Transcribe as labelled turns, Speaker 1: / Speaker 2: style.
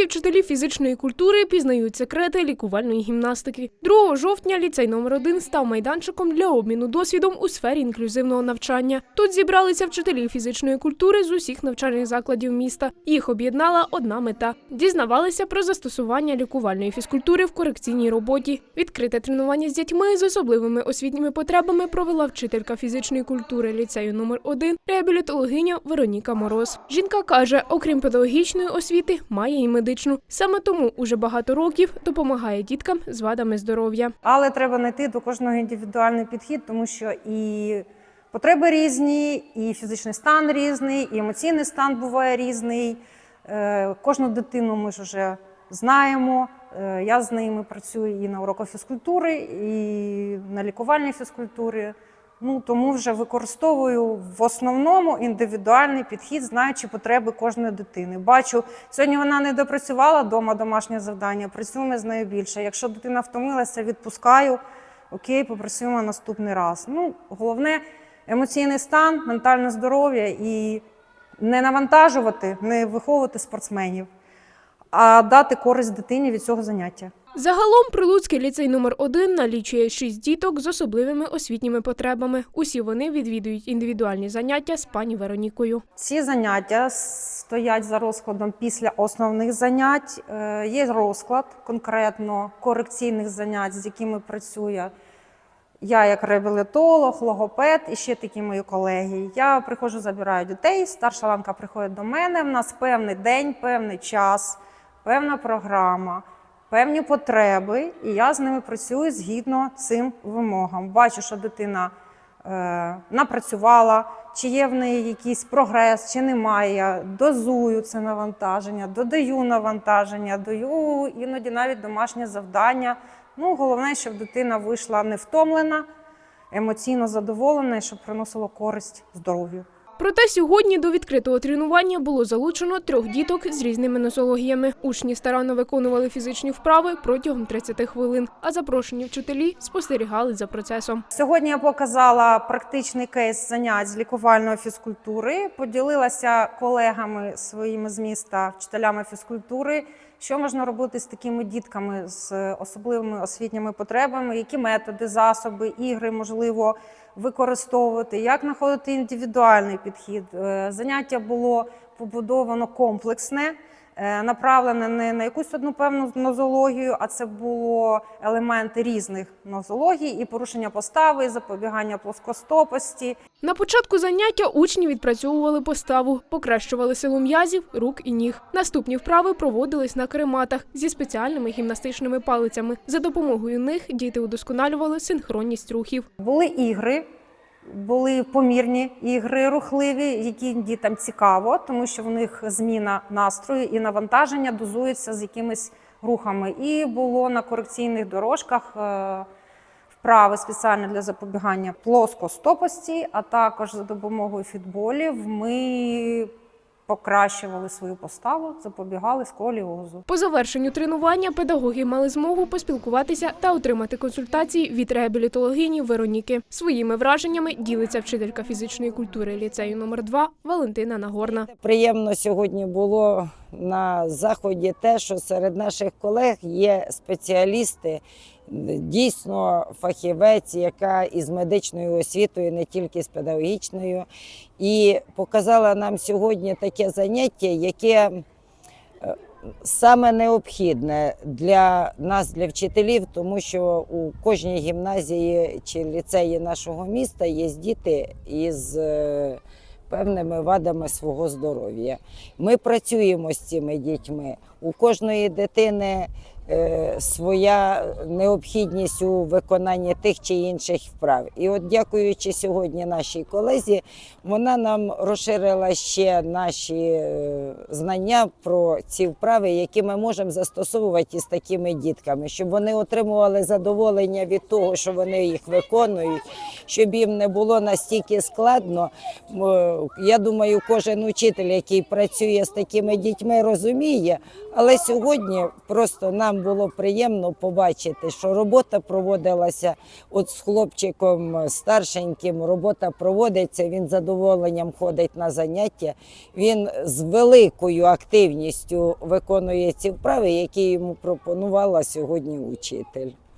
Speaker 1: Прилуцькі вчителі фізичної культури пізнають секрети лікувальної гімнастики. 2 жовтня ліцей номер 1 став майданчиком для обміну досвідом у сфері інклюзивного навчання. Тут зібралися вчителі фізичної культури з усіх навчальних закладів міста. Їх об'єднала одна мета: дізнавалися про застосування лікувальної фізкультури в корекційній роботі. Відкрите тренування з дітьми з особливими освітніми потребами провела вчителька фізичної культури ліцею номер 1 реабілітологиня Вероніка Мороз. Жінка каже, окрім педагогічної освіти, має і медичну. Саме тому уже багато років допомагає діткам з вадами здоров'я.
Speaker 2: Але треба знайти до кожного індивідуальний підхід, тому що і потреби різні, і фізичний стан різний, і емоційний стан буває різний. Е, Кожну дитину ми ж вже знаємо. Е, Я з ними працюю і на уроках фізкультури, і на лікувальній фізкультурі. Ну тому вже використовую в основному індивідуальний підхід, знаючи потреби кожної дитини. Бачу, сьогодні вона не допрацювала вдома домашнє завдання, працюємо з нею більше. Якщо дитина втомилася, відпускаю. Окей, попрацюємо наступний раз. Ну, головне емоційний стан, ментальне здоров'я і не навантажувати, не виховувати спортсменів, а дати користь дитині від цього заняття.
Speaker 1: Загалом Прилуцький ліцей номер 1 налічує шість діток з особливими освітніми потребами. Усі вони відвідують індивідуальні заняття з пані Веронікою.
Speaker 2: Ці заняття стоять за розкладом після основних занять. Е, Є розклад конкретно корекційних занять, з якими працює я як реабілітолог, логопед і ще такі мої колеги. Я приходжу, забираю дітей, старша ланка приходить до мене. В нас певний день, певний час, певна програма, певні потреби, і я з ними працюю згідно цим вимогам. Бачу, що дитина е, напрацювала, чи є в неї якийсь прогрес, чи немає. Дозую це навантаження, додаю навантаження, даю іноді навіть домашнє завдання. Ну, головне, щоб дитина вийшла не втомлена, емоційно задоволена і щоб приносило користь здоров'ю.
Speaker 1: Проте сьогодні до відкритого тренування було залучено трьох діток з різними нозологіями. Учні старанно виконували фізичні вправи протягом 30 хвилин, а запрошені вчителі спостерігали за процесом.
Speaker 2: Сьогодні я показала практичний кейс занять з лікувальної фізкультури, поділилася колегами своїми з міста, вчителями фізкультури, що можна робити з такими дітками з особливими освітніми потребами, які методи, засоби, ігри можливо використовувати, як знаходити індивідуальний підхід. Е, Заняття було побудовано комплексне. Е, Направлене не на якусь одну певну нозологію, а це було елементи різних нозологій, і порушення постави, і запобігання плоскостопості,
Speaker 1: На початку заняття учні відпрацьовували поставу, покращували силу м'язів, рук і ніг. Наступні вправи проводились на карематах зі спеціальними гімнастичними палицями. За допомогою них діти удосконалювали синхронність рухів.
Speaker 2: Були ігри, були помірні ігри рухливі, які дітям цікаво, тому що в них зміна настрою і навантаження дозуються з якимись рухами. І було на корекційних дорожках е, вправи спеціально для запобігання плоскостопості, а також за допомогою фітболів ми покращували свою поставу, запобігали сколіозу.
Speaker 1: По завершенню тренування педагоги мали змогу поспілкуватися та отримати консультації від реабілітологині Вероніки. Своїми враженнями ділиться вчителька фізичної культури ліцею номер 2 Валентина Нагорна.
Speaker 3: Приємно сьогодні було на заході те, що серед наших колег є спеціалісти, дійсно фахівець, яка із медичною освітою, не тільки з педагогічною, і показала нам сьогодні таке заняття, яке е, саме необхідне для нас, для вчителів, тому що у кожній гімназії чи ліцеї нашого міста є діти із е, певними вадами свого здоров'я. Ми працюємо з цими дітьми. У кожної дитини своя необхідність у виконанні тих чи інших вправ. І от, дякуючи сьогодні нашій колезі, вона нам розширила ще наші е, знання про ці вправи, які ми можемо застосовувати із такими дітками, щоб вони отримували задоволення від того, що вони їх виконують, щоб їм не було настільки складно. Я думаю, кожен учитель, який працює з такими дітьми, розуміє. Але сьогодні просто нам Було приємно побачити, що робота проводилася от з хлопчиком старшеньким. Робота проводиться. Він задоволенням ходить на заняття. Він з великою активністю виконує ці вправи, які йому пропонувала сьогодні учитель.